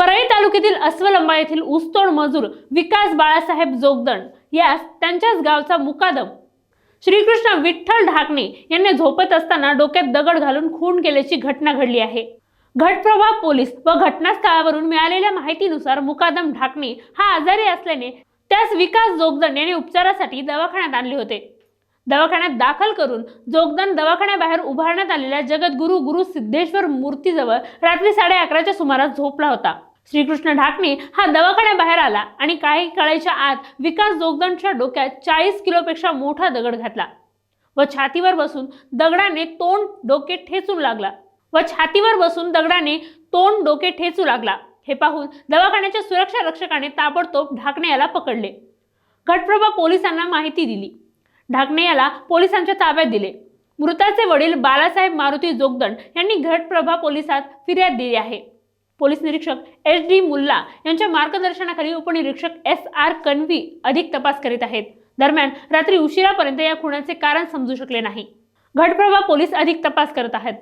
परळी तालुक्यातील अस्वलंबा येथील ऊसतोड मजूर विकास बाळासाहेब जोगदंड यास त्यांच्याच गावचा मुकादम. श्रीकृष्ण विठ्ठल ढाकणे यांनी झोपत असताना डोक्यात दगड घालून खून केल्याची घटना घडली आहे. घटप्रभा पोलीस व घटनास्थळावरून मिळालेल्या माहितीनुसार मुकादम ढाकणे हा आजारी असल्याने त्यास विकास जोगदंड यांनी उपचारासाठी दवाखान्यात आणले होते. दवाखान्यात दाखल करून जोगदंड दवाखान्याबाहेर उभारण्यात आलेल्या जगद्गुरु गुरु सिद्धेश्वर मूर्तीजवळ रात्री साडे अकराच्या सुमारास झोपला होता. श्रीकृष्ण ढाकणे हा दवाखान्याबाहेर आला आणि काही काळाच्या आत विकास जोगदंडच्या डोक्यात चाळीस किलोपेक्षा मोठा दगड घातला. व छातीवर बसून दगडाने तोंड डोके ठेचू लागला. व छातीवर बसून दगडाने तोंड डोके ठेचू लागला. हे पाहून दवाखान्याच्या सुरक्षा रक्षकाने ताबडतोब ढाकणे याला पकडले. घटप्रभा पोलिसांना माहिती दिली. ढाकणे याला पोलिसांच्या ताब्यात दिले. मृताचे वडील बालासाहेब मारुती जोगदंड यांनी घटप्रभा पोलिसात फिर्याद दिली आहे. पोलीस निरीक्षक एस डी मुल्ला यांच्या मार्गदर्शनाखाली उपनिरीक्षक एस आर कणवी अधिक तपास करीत आहेत. दरम्यान रात्री उशिरापर्यंत या खुनाचे कारण समजू शकले नाही. घटप्रभा पोलीस अधिक तपास करत आहेत.